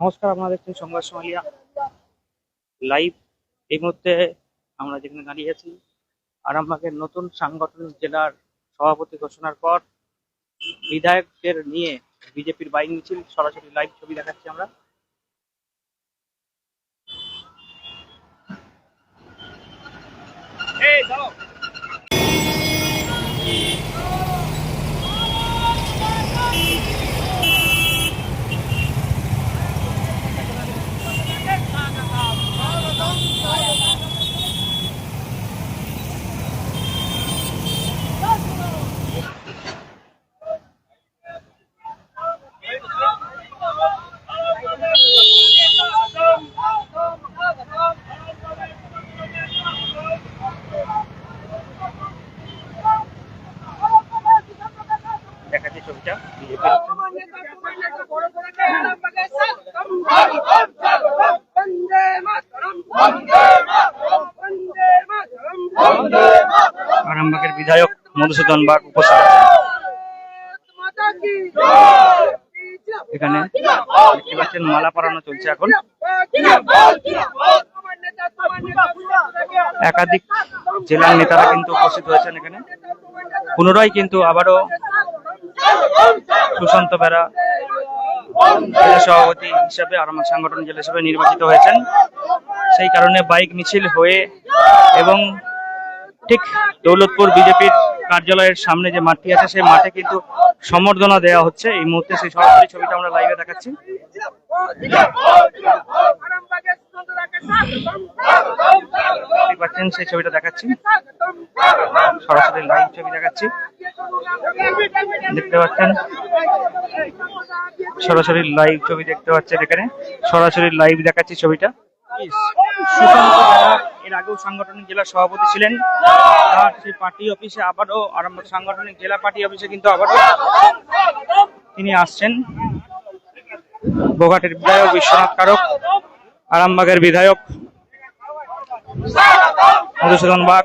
নমস্কার, আপনারা দেখছেন সংবাদ সোমালিয়া লাইভ এই মুহূর্তে আমরা যেখানে দাঁড়িয়ে আছি, আরামবাগের নতুন সাংগঠনিক জেলার সভাপতি ঘোষণার পর বিধায়কদের নিয়ে বিজেপির বাইক মিছিল সরাসরি লাইভ ছবি দেখাচ্ছি আমরা। এই মধুসূদন বাগ উপস্থিত। এখানে দেখতে পাচ্ছেন মালা পরানো চলছে এখন। একাধিক জেলার নেতারা কিন্তু উপস্থিত হয়েছেন এখানে। পুনরায় কিন্তু আবারও সুশান্ত বেরা জেলা সভাপতি হিসাবে আরামবাগ সাংগঠনিক জেলা হিসেবে নির্বাচিত হয়েছেন। সেই কারণে বাইক মিছিল হয়ে এবং ঠিক দৌলতপুর বিজেপির কার্যালয়ের সামনে যে মাঠটি আছে, সেই মাঠে কিন্তু সম্বর্ধনা দেওয়া হচ্ছে। এই মুহূর্তে সেই সরাসরি ছবিটা আমরা লাইভে দেখাচ্ছি। পাচ্ছেন, সেই ছবিটা দেখাচ্ছি। সরাসরি লাইভ ছবি দেখাচ্ছি। দেখতে পাচ্ছেন, সরাসরি লাইভ ছবি দেখতে পাচ্ছেন এখানে। সরাসরি লাইভ দেখাচ্ছি ছবিটা। সুশান্ত বেরা এর আগেও সাংগঠনিক জেলা সভাপতি ছিলেন। আর সেই পার্টি অফিসে আবারও আরম্ভ সাংগঠনিক জেলা পার্টি অফিসে কিন্তু আবারও তিনি আসছেন। বোঘাটের বিধায়ক বিশ্বনাথ কারক আরামবাগের বিধায়ক মধুসূদন বাগ।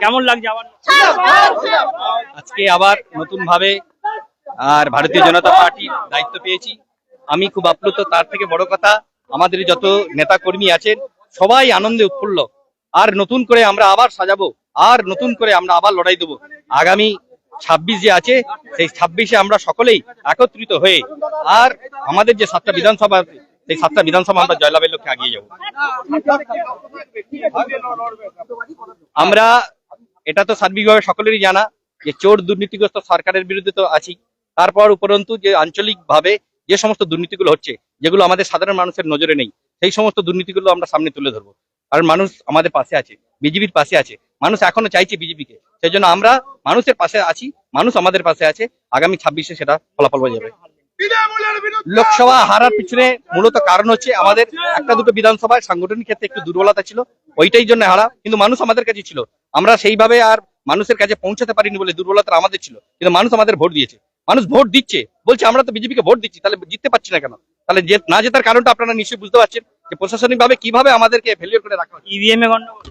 কেমন লাগছে আবার? আজকে আবার নতুন ভাবে আর ভারতীয় জনতা পার্টির দায়িত্ব পেয়েছি। আমি খুব আপ্লুত, তার থেকে বড় কথা আমাদের যত নেতা কর্মী আছেন, সবাই আনন্দে উৎফুল্ল। আর নতুন করে আমরা আবার সাজাবো, আর নতুন করে আমরা আবার লড়াই দেবো। আগামী ছাব্বিশ যে আছে, সেই ছাব্বিশে আমরা সকলেই একত্রিত হয়ে আর আমাদের যে সাতটা বিধানসভা সেই সাতটা বিধানসভা আমরা জয়লাভের লক্ষ্যে এগিয়ে যাব। আমরা, এটা তো সার্বিকভাবে সকলেরই জানা যে চোর দুর্নীতিগ্রস্ত সরকারের বিরুদ্ধে তো আছি। তারপর উপরন্তু যে আঞ্চলিক ভাবে যে সমস্ত দুর্নীতিগুলো হচ্ছে, যেগুলো আমাদের সাধারণ মানুষের নজরে নেই, সেই সমস্ত দুর্নীতিগুলো আমরা সামনে তুলে ধরবো। কারণ মানুষ আমাদের পাশে আছে। বিজেপির পাশে আছে। মানুষ এখনও চাইছে বিজেপিকে সেই জন্য আমরা মানুষের পাশে আছি, মানুষ আমাদের পাশে আছে। আগামী ছাব্বিশে সেটা ফলাফল হয়ে যাবে। লোকসভা হারার পিছনে মূলত কারণ হচ্ছে আমাদের একটা দুটো বিধানসভায় সাংগঠনিক ক্ষেত্রে একটু দুর্বলতা ছিল, ওইটাই জন্য হারা, কিন্তু মানুষ আমাদের কাছে ছিল। আমরা সেইভাবে আর মানুষের কাছে পৌঁছাতে পারিনি বলে দুর্বলতা আমাদের ছিল, কিন্তু মানুষ আমাদের ভোট দিয়েছে। মানুষ ভোট দিচ্ছে, বলছে আমরা তো বিজেপিকে ভোট দিচ্ছি, তাহলে জিততে পারছি না কেন? তাহলে না জেতার কারণটা আপনারা নিশ্চয়ই বুঝতে পারছেন যে প্রশাসনিক ভাবে কীভাবে আমাদেরকে ফেলিয়ার করে রাখা ইভিএম এ গন্ডগোল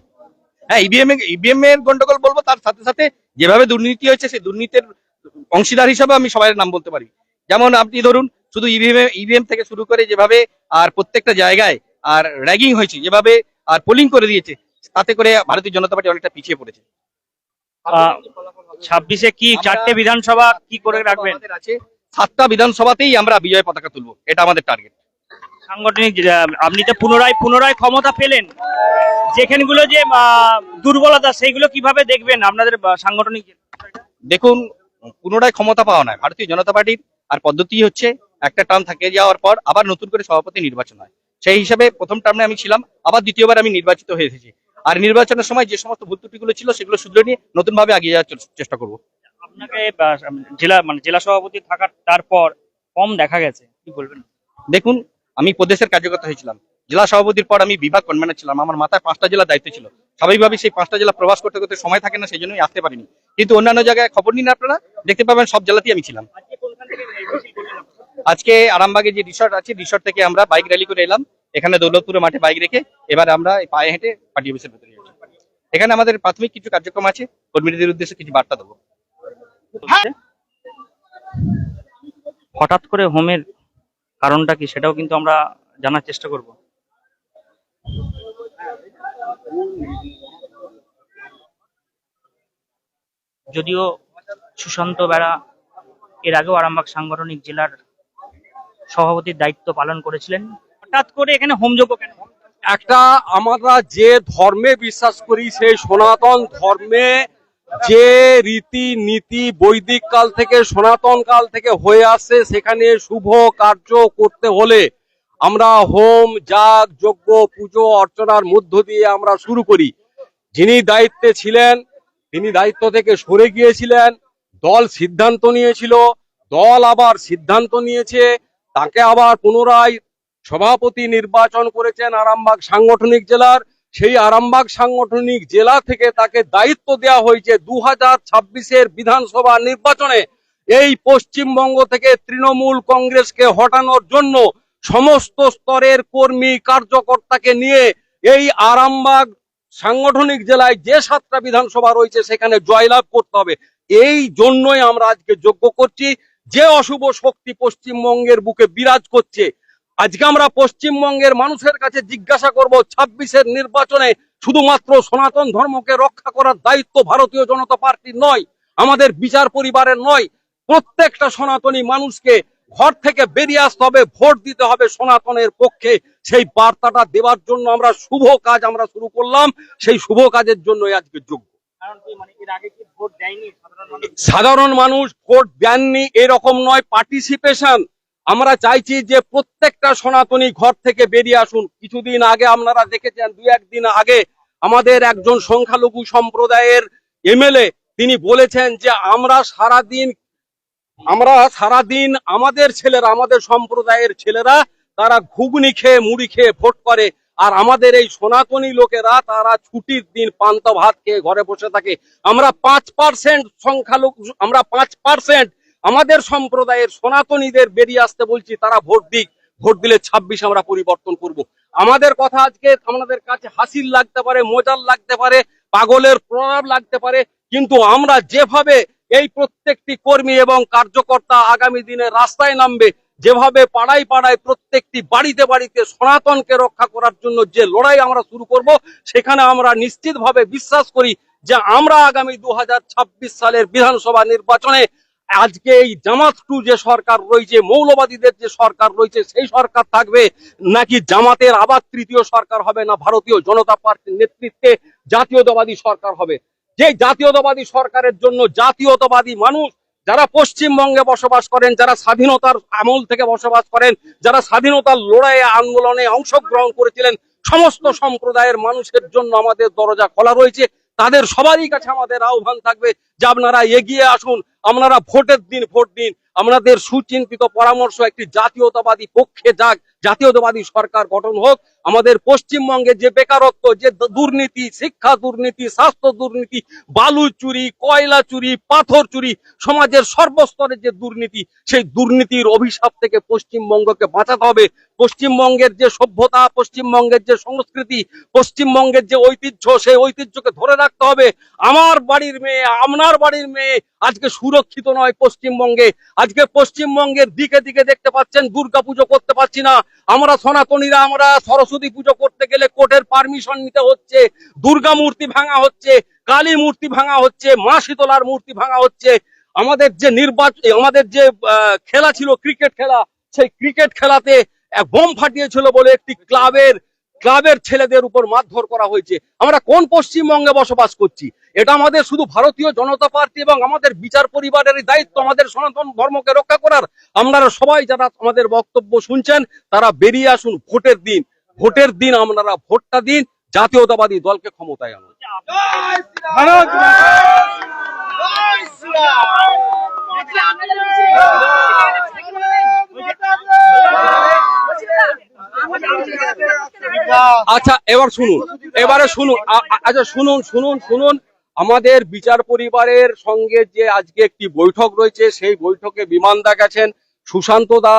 হ্যাঁ ইভিএম ইভিএম এর গন্ডগোল বলব তার সাথে সাথে যেভাবে দুর্নীতি হয়েছে সেই দুর্নীতির অংশীদার হিসাবে আমি সবাই নাম বলতে পারি। যেমন আপনি ধরুন শুধু ইভিএম ইভিএম থেকে শুরু করে যেভাবে আর প্রত্যেকটা জায়গায় আর র্যাগিং হয়েছে যেভাবে আর পোলিং করে দিয়েছে তাতে করে ভারতীয় জনতা পার্টি অনেকটা পিছিয়ে পড়েছে। ছাব্বিশে কি চারটে বিধানসভা কি করে রাখবেন? আছে সাতটা বিধানসভাতেই আমরা বিজয় পতাকা তুলবো এটা আমাদের টার্গেট সাংগঠনিক আপনি তো পুনরায় পুনরায় ক্ষমতা পেলেন। যেখানগুলো যে দুর্বলতা সেইগুলো কীভাবে দেখবেন আপনাদের সাংগঠনিক দেখুন পুনরায় ক্ষমতা পাওয়া নয়। ভারতীয় জনতা পার্টির আর পদ্ধতি হচ্ছে একটা টার্ম থাকে যাওয়ার পর আবার নতুন করে সভাপতি নির্বাচন হয়। সেই হিসাবে প্রথম টার্মে আমি ছিলাম আবার দ্বিতীয়বার আমি নির্বাচিত হয়ে এসেছি। আর নির্বাচনের সময় যে সমস্ত ভুল ত্রুটিগুলো ছিল সেগুলো শুধরে নিয়ে নতুন ভাবে এগিয়ে যাওয়ার চেষ্টা করব। আপনাকে জেলা মানে জেলা সভাপতি থাকার তারপর কম দেখা গেছে কি বলবেন? দেখুন আমি প্রদেশের কার্যকর্তা হয়েছিলাম। জেলা সভাপতির পর আমি বিভাগ কনভেনার ছিলাম। আমার মাথায় পাঁচটা জেলা দায়িত্ব ছিল। স্বাভাবিকভাবে সেই পাঁচটা জেলা প্রবাস করতে করতে সময় থাকে না সেই জন্যই আসতে পারিনি। কিন্তু অন্যান্য জায়গায় খবর নিন আপনারা দেখতে পাবেন সব জেলাতেই আমি ছিলাম। আজকে কোনখান থেকে মিছিল করলেন? আজকে আরামবাগে যে রিসর্ট আছে রিসর্ট থেকে আমরা বাইক র্যালি করে এলাম। এখানে দৌলতপুরে মাঠে বাইক রেখে এবার আমরা পায়ে হেঁটে পার্টি অফিসের ভেতরে এখানে আমাদের প্রাথমিক কিছু কার্যক্রম আছে। কর্মীদের উদ্দেশ্যে কিছু বার্তা দেবো। হঠাৎ করে হোমের কারণটা কি সেটাও কিন্তু আমরা জানার চেষ্টা করব। যদিও সুশান্ত বেড়া এর আগেও আরামবাগ সাংগঠনিক জেলার সভাপতির দায়িত্ব পালন করেছিলেন। হঠাৎ করে এখানে হোমযজ্ঞ কেন? একটা আমরা যে ধর্মে বিশ্বাস করি, সেই সনাতন ধর্মে যে রীতি নীতি বৈদিক কাল থেকে সনাতন কাল থেকে হয়ে আসছে, সেখানে শুভ কার্য করতে হলে আমরা হোম, যাগ, যজ্ঞ, পুজো, অর্চনার মধ্য দিয়ে আমরা শুরু করি। যিনি দায়িত্বে ছিলেন, তিনি দায়িত্ব থেকে সরে গিয়েছিলেন, দল সিদ্ধান্ত নিয়েছিল, দল আবার সিদ্ধান্ত নিয়েছে, তাকে আবার পুনরায় সভাপতি নির্বাচন করেছেন আরামবাগ সাংগঠনিক জেলার। সেই আরামবাগ সাংগঠনিক জেলা থেকে তাকে দায়িত্ব দেওয়া হয়েছে দু হাজার ছাব্বিশের বিধানসভা নির্বাচনে। এই পশ্চিমবঙ্গ থেকে তৃণমূল কংগ্রেসকে হটানোর জন্য সমস্ত স্তরের কর্মী কার্যকর্তাকে নিয়ে এই আরামবাগ সাংগঠনিক জেলায় যে সাতটা বিধানসভা রয়েছে সেখানে জয়লাভ করতে হবে। এই জন্যই আমরা আজকে যোগ্য করছি। যে অশুভ শক্তি পশ্চিমবঙ্গের বুকে বিরাজ করছে, আজকে আমরা পশ্চিমবঙ্গের মানুষের কাছে জিজ্ঞাসা করব, ছাব্বিশের নির্বাচনে শুধুমাত্র সনাতন ধর্মকে রক্ষা করার দায়িত্ব ভারতীয় জনতা পার্টির নয়, আমাদের বিচার পরিবারের নয়, প্রত্যেকটা সনাতনী মানুষকে ঘর থেকে বেরিয়ে আসতে হবে ভোট দিতে হবে সনাতনের পক্ষে। সেই বার্তাটা দেওয়ার জন্য আমরা শুভ কাজ আমরা শুরু করলাম। সেই শুভ কাজের জন্যই আজকে যোগ্য। মানে সাধারণ মানুষ? ভোট দেননি এরকম নয় পার্টিসিপেশন আমরা চাইছি যে প্রত্যেকটা সনাতনী ঘর থেকে বেরিয়ে আসুন। কিছুদিন আগে আপনারা দেখেছেন দু একদিন আগে আমাদের একজন সংখ্যালঘু সম্প্রদায়ের এমএলএ তিনি বলেছেন যে আমরা সারাদিন আমরা সারাদিন আমাদের ছেলেরা, আমাদের সম্প্রদায়ের ছেলেরা, তারা ঘুগনি খেয়ে, মুড়ি খেয়ে ভোট করে। আর আমাদের এই সনাতনী লোকেরা, তারা ছুটির দিন পান্তা ভাত খেয়ে ঘরে বসে থাকে। আমরা পাঁচ পার্সেন্ট সংখ্যালঘু, আমরা পাঁচ পার্সেন্ট আমাদের সম্প্রদায়ের সনাতনীদের বেরিয়ে আসতে বলছি, তারা ভোট দিক। ভোট দিলে ছাব্বিশ আমরা পরিবর্তন করব। আমাদের কথা আজকে আমাদের কাছে হাসির লাগতে পারে, মজার লাগতে পারে, পাগলের প্রভাব লাগতে পারে। কিন্তু আমরা যেভাবে এই প্রত্যেকটি কর্মী এবং কার্যকর্তা আগামী দিনে রাস্তায় নামবে। যেভাবে পাড়ায় পাড়ায় প্রত্যেকটি বাড়িতে বাড়িতে সনাতনকে রক্ষা করার জন্য যে লড়াই আমরা শুরু করব, সেখানে আমরা নিশ্চিতভাবে বিশ্বাস করি যে আমরা আগামী দু হাজার ছাব্বিশ সালের বিধানসভা নির্বাচনে আজকে এই জামাত টু যে সরকার রয়েছে, মৌলবাদীদের যে সরকার রয়েছে, সেই সরকার থাকবে। নাকি জামাতের আবার তৃতীয় সরকার হবে না, ভারতীয় জনতা পার্টির নেতৃত্বে জাতীয়তাবাদী সরকার হবে? যে জাতীয়তাবাদী সরকারের জন্য জাতীয়তাবাদী মানুষ যারা পশ্চিমবঙ্গে বসবাস করেন, যারা স্বাধীনতার আমল থেকে বসবাস করেন, যারা স্বাধীনতার লড়াইয়ে আন্দোলনে অংশগ্রহণ করেছিলেন, সমস্ত সম্প্রদায়ের মানুষের জন্য আমাদের দরজা খোলা রয়েছে। তাদের সবারই কাছে আমাদের আহ্বান থাকবে যে আপনারা এগিয়ে আসুন, আপনারা ভোটের দিন ভোট দিন আমাদের সুচিন্তিত পরামর্শ একটি জাতীয়তাবাদী পক্ষে যাক, জাতীয়তাবাদী সরকার গঠন হোক, আমাদের পশ্চিমবঙ্গে যে বেকারত্ব, যে দুর্নীতি, শিক্ষা দুর্নীতি, স্বাস্থ্য দুর্নীতি, বালু চুরি, কয়লা চুরি, পাথর চুরি, সমাজের সর্বস্তরের যে দুর্নীতি, সেই দুর্নীতির অভিশাপ থেকে পশ্চিমবঙ্গকে বাঁচাতে হবে। পশ্চিমবঙ্গের যে সভ্যতা, পশ্চিমবঙ্গের যে সংস্কৃতি, পশ্চিমবঙ্গের যে ঐতিহ্য, সেই ঐতিহ্যকে ধরে রাখতে হবে। আমার বাড়ির মেয়ে, আপনার বাড়ির মেয়ে আজকে সুরক্ষিত নয় পশ্চিমবঙ্গে। আজকে পশ্চিমবঙ্গের দিকে দিকে দেখতে পাচ্ছেন, দুর্গা পুজো করতে পারছি না। আমরা সনাতনীরা, আমরা সরস্বতী পুজো করতে গেলে কোর্টের পারমিশন নিতে হচ্ছে, দুর্গা মূর্তি ভাঙা হচ্ছে, কালী মূর্তি ভাঙা হচ্ছে, মা শীতলার মূর্তি ভাঙা হচ্ছে। আমাদের যে নির্বাচন আমাদের যে খেলা ছিল, ক্রিকেট খেলা, সেই ক্রিকেট খেলাতে বোম ফাটিয়েছিল বলে একটি ক্লাবের ক্লাবের ছেলেদের উপর মারধর করা হয়েছে। আমরা কোন পশ্চিমবঙ্গে বসবাস করছি? এটা আমাদের শুধু ভারতীয় জনতা পার্টি এবং আমাদের বিচার পরিবারের দায়িত্ব, আমাদের সনাতন ধর্মকে রক্ষা করার। আপনারা সবাই যারা আমাদের বক্তব্য শুনছেন, তারা বেরিয়ে আসুন ভোটের দিন। ভোটের দিন আপনারা ভোটটা দিন, জাতীয়তাবাদী দলকে ক্ষমতায় আনুন। আচ্ছা এবার শুনুন এবারে শুনুন আ- আ- আচ্ছা শুনুন শুনুন শুনুন। আমাদের বিচার পরিবারের সঙ্গে যে আজকে একটি বৈঠক রয়েছে সেই বৈঠকে বিমানদা গেছেন। সুশান্ত দা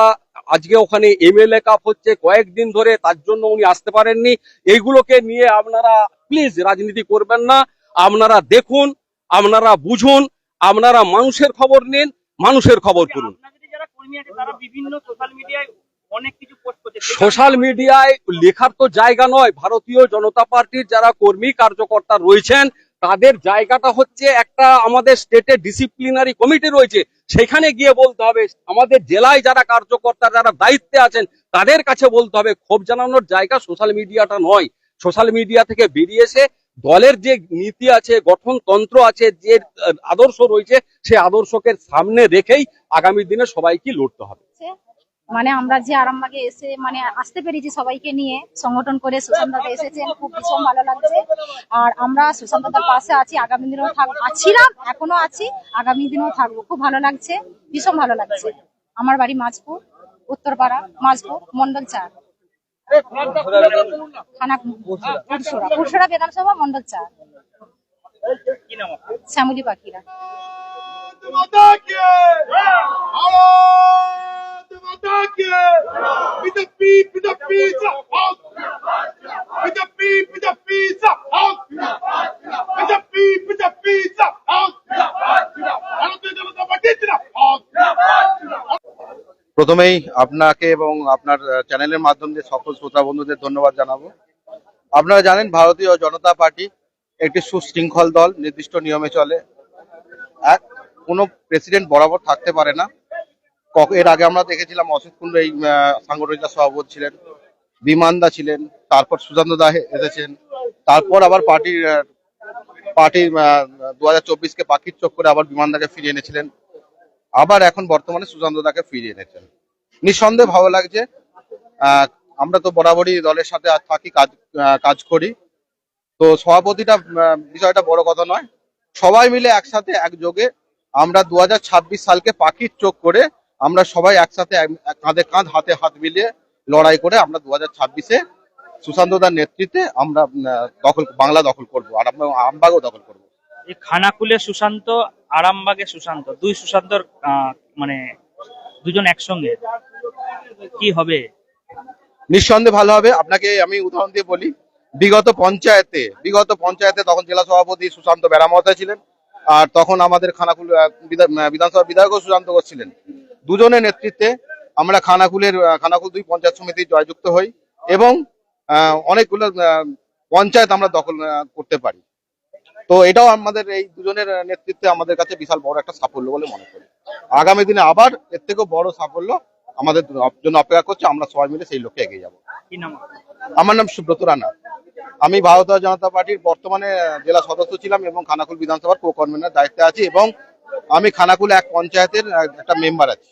আজকে ওখানে এমএলএ কাপ হচ্ছে কয়েকদিন ধরে তার জন্য উনি আসতে পারেননি। এইগুলোকে নিয়ে আপনারা প্লিজ রাজনীতি করবেন না। আপনারা দেখুন আপনারা বুঝুন আপনারা মানুষের খবর নিন মানুষের খবর করুন। যারা কর্মী আছে তারা বিভিন্ন সোশ্যাল মিডিয়ায় অনেক কিছু পোস্ট করছে। সোশ্যাল মিডিয়ায় লেখার তো জায়গা নয়। ভারতীয় জনতা পার্টির যারা কর্মী কার্যকর্তা রয়েছেন তাদের জায়গাটা হচ্ছে একটা আমাদের স্টেটে ডিসিপ্লিনারি কমিটি রয়েছে। সেখানে গিয়ে বলতে হবে আমাদের জেলায় যারা কার্যকর্তা যারা দায়িত্বে আছেন তাদের কাছে বলতে হবে ক্ষোভ জানানোর জায়গা সোশ্যাল মিডিয়াটা নয়। সোশ্যাল মিডিয়া থেকে বেরিয়ে এসে দলের যে নীতি আছে গঠনতন্ত্র আছে যে আদর্শ রয়েছে সেই আদর্শকে সামনে রেখেই আগামী দিনে সবাইকে লড়তে হবে। হচ্ছে। মানে আমরা যে আরামবাগে এসে মানে আসতে পেরেছি সবাইকে নিয়ে, সংগঠন করে সুশান্ত দাদা এসেছেন, খুব ভীষণ ভালো লাগছে। আর আমরা সুশান্ত দাদার পাশে আছি, আগামী দিনেও থাকব আছিলাম, এখনও আছি, আগামী দিনেও থাকব। খুব ভালো লাগছে, ভীষণ ভালো লাগছে। আমার বাড়ি মাঝপুর, উত্তরপাড়া, মাঝপুর মন্ডল চার। থানা বিধানসভা মন্ডল চা শ্যামলি পাখিরা। প্রথমেই আপনাকে এবং আপনার চ্যানেলের মাধ্যমে সকল শ্রোতা বন্ধুদের ধন্যবাদ জানাব। আপনারা জানেন ভারতীয় জনতা পার্টি একটি সুশৃঙ্খল দল, নির্দিষ্ট নিয়মে চলে। এক, কোনো প্রেসিডেন্ট বরাবর থাকতে পারে না। এর আগে আমরা দেখেছিলাম অসিত কুন্ডু এই আহ, সাংগঠনিকতার সভাপতি ছিলেন বিমানদা ছিলেন তারপর সুশান্ত দা এসেছেন তারপর আবার পার্টির পার্টির দু হাজার চব্বিশকে পাখির চোখ করে আবার বিমানদাকে ফিরিয়ে এনেছিলেন। আবার এখন বর্তমানে সুশান্ত দাকে ফিরিয়ে এনেছেন। নিঃসন্দেহে ভালো লাগছে আমরা তো বরাবরই দলের সাথে থাকি কাজ কাজ করি। তো সভাপতিটা বিষয়টা বড় কথা নয়। সবাই মিলে একসাথে একযোগে আমরা দু হাজার ছাব্বিশ সালকে পাখির চোখ করে আমরা সবাই একসাথে এক- এক কাঁধে কাঁধ হাতে হাত মিলিয়ে লড়াই করে আমরা দু হাজার ছাব্বিশে সুশান্ত দার নেতৃত্বে আমরা দখল বাংলা দখল করব আর আমরা আমবাগও দখল করব। এই খানাকুলে সুশান্ত আরামবাগে সুশান্ত দুই সুশান্তর মানে দুজন একসঙ্গে কি হবে? নিঃসন্দেহে ভালো হবে। আপনাকে আমি উদাহরণ দিয়ে বলি বিগত পঞ্চায়েতে বিগত পঞ্চায়েতে তখন জেলা সভাপতি সুশান্ত বেড়ামতা ছিলেন আর তখন আমাদের খানাকুল বিধানসভা বিধায়কও সুশান্ত ঘোষ ছিলেন। দুজনের নেতৃত্বে আমরা খানাকুলের খানাকুল দুই পঞ্চায়েত সমিতি জয়যুক্ত হই এবং অনেকগুলো পঞ্চায়েত আমরা দখল করতে পারি। তো এটাও আমাদের এই দুজনের নেতৃত্বে আমাদের কাছে বিশাল বড় একটা সাফল্য বলে মনে করি। আগামী দিনে আবার এর থেকেও বড় সাফল্য আমাদের জন্য অপেক্ষা করছে আমরা সবাই মিলে সেই লক্ষ্যে এগিয়ে যাব? আমার নাম সুব্রত রানা। আমি ভারতীয় জনতা পার্টির বর্তমানে জেলা সদস্য ছিলাম এবং খানাকুল বিধানসভার কো কনভেনার দায়িত্বে আছি এবং আমি খানাকুল এক পঞ্চায়েতের একটা মেম্বার আছি।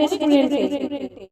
রেস্টুরেন্টে